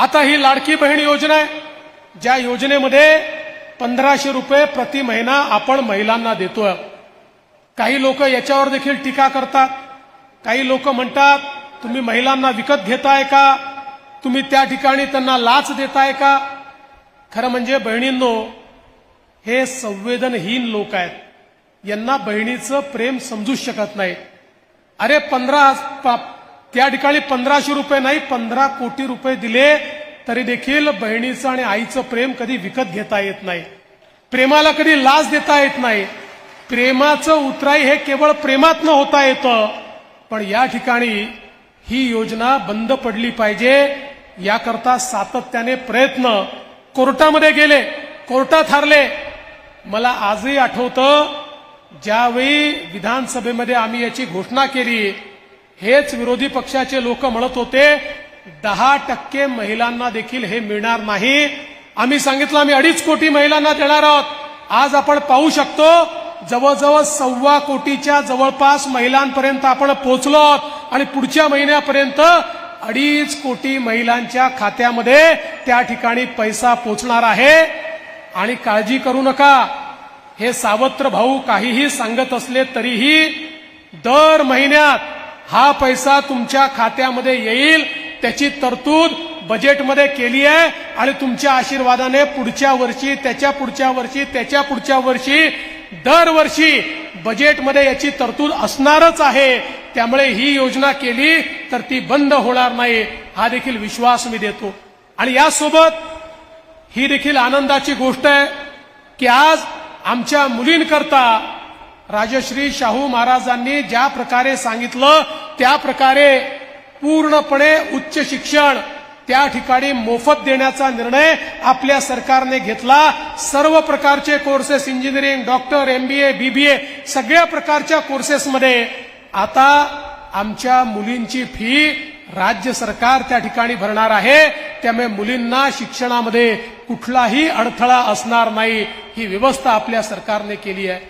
आता ही लाडकी बहीण योजना आहे. ज्या योजनेमध्ये पंधराशे रुपये प्रति महिना आपण महिलांना देतोय. काही लोक याच्यावर देखील टीका करतात. काही लोक म्हणतात तुम्ही महिलांना विकत घेताय का? तुम्ही त्या ठिकाणी त्यांना लाच देताय का? खरं म्हणजे बहिणींनो हे संवेदनहीन लोक आहेत. यांना बहिणीचं प्रेम समजूच शकत नाही. अरे पंधरा त्या ठिकाणी पंधराशे रुपये नाही पंधरा कोटी रुपये दिले तरी देखील बहिणीचं आणि आईचं प्रेम कधी विकत घेता येत नाही. प्रेमाला कधी लाच देता येत नाही. प्रेमाचं उतराई हे केवळ प्रेमातनं होता येतं पण या ठिकाणी ही योजना बंद पडली पाहिजे. याकरता सातत्याने प्रयत्न कोर्टामध्ये गेले कोर्टात हारले. मला आजही आठवतं ज्यावेळी विधानसभेमध्ये आम्ही याची घोषणा केली हेच विरोधी पक्षाचे लोक म्हणत होते दहा टक्के महिलांना देखील हे मिळणार नाही. आम्ही सांगितलं आम्ही अडीच कोटी महिलांना देणार आहोत. आज आपण पाहू शकतो जवळजवळ सव्वा कोटीच्या जवळपास महिलांपर्यंत आपण पोहोचलो आहोत. आणि पुढच्या महिन्यापर्यंत अडीच कोटी महिलांच्या खात्यामध्ये त्या ठिकाणी पैसा पोचणार आहे. आणि काळजी करू नका. हे सावत्र भाऊ काहीही सांगत असले तरीही दर महिन्यात हा पैसा तुमच्या खात्यामध्ये येईल त्याची तरतूद बजेटमध्ये केली आहे आणि तुमच्या आशीर्वादाने पुढच्या वर्षी त्याच्या पुढच्या वर्षी त्याच्या पुढच्या वर्षी दरवर्षी बजेटमध्ये याची तरतूद असणारच आहे. त्यामुळे ही योजना केली तर ती बंद होणार नाही हा देखील विश्वास मी देतो. आणि यासोबत ही देखील आनंदाची गोष्ट आहे की आज आमच्या मुलींकरता राजश्री शाहू महाराजांनी ज्या प्रकारे सांगितलं त्या प्रकारे पूर्णपणे उच्च शिक्षण त्या ठिकाणी मोफत देण्याचा निर्णय आपल्या सरकारने घेतला. सर्व प्रकारचे courses engineering doctor MBA BBA सगळ्या प्रकारच्या कोर्सेसमध्ये आता आमच्या मुलींची फी राज्य सरकार त्या ठिकाणी भरणार आहे. त्यामुळे मुलींना शिक्षणामध्ये कुठलाही अडथळा असणार नाही. ही व्यवस्था आपल्या सरकारने केली आहे.